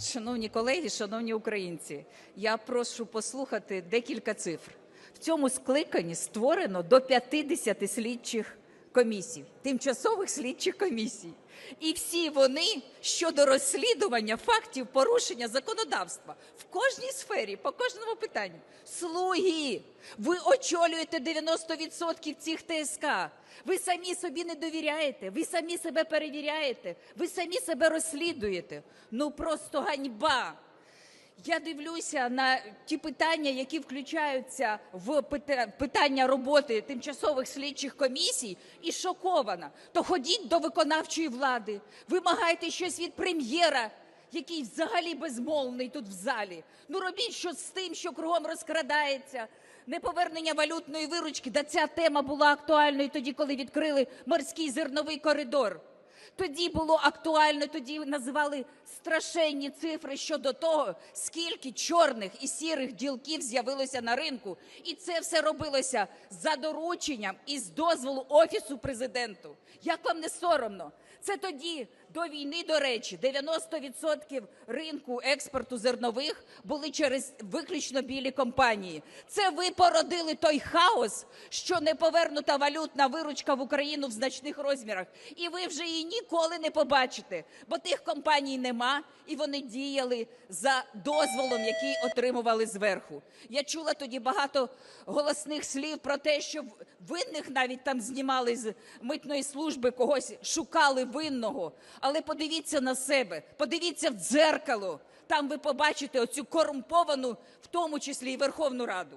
Шановні колеги, шановні українці, я прошу послухати декілька цифр. В цьому скликанні створено до 50 слідчих комісій, тимчасових слідчих комісій. І всі вони щодо розслідування фактів порушення законодавства в кожній сфері, по кожному питанню. Слуги, ви очолюєте 90% цих ТСК. Ви самі собі не довіряєте, ви самі себе перевіряєте, ви самі себе розслідуєте. Ну просто ганьба. Я дивлюся на ті питання, які включаються в питання роботи тимчасових слідчих комісій, і шокована. То ходіть до виконавчої влади, вимагайте щось від прем'єра, який взагалі безмовний тут в залі. Ну робіть щось з тим, що кругом розкрадається. Неповернення валютної виручки, да ця тема була актуальною тоді, коли відкрили морський зерновий коридор. Тоді було актуально, тоді називали страшенні цифри щодо того, скільки чорних і сірих ділків з'явилося на ринку. І це все робилося за дорученням і з дозволу Офісу президенту. Як вам не соромно? Це тоді, до війни, до речі, 90% ринку експорту зернових були через виключно білі компанії. Це ви породили той хаос, що неповернута валютна виручка в Україну в значних розмірах. І ви вже її ніколи не побачите, бо тих компаній нема, і вони діяли за дозволом, який отримували зверху. Я чула тоді багато голосних слів про те, що винних навіть там знімали з митної служби, когось шукали винного. Але подивіться на себе, подивіться в дзеркало. Там ви побачите оцю корумповану, в тому числі і Верховну Раду.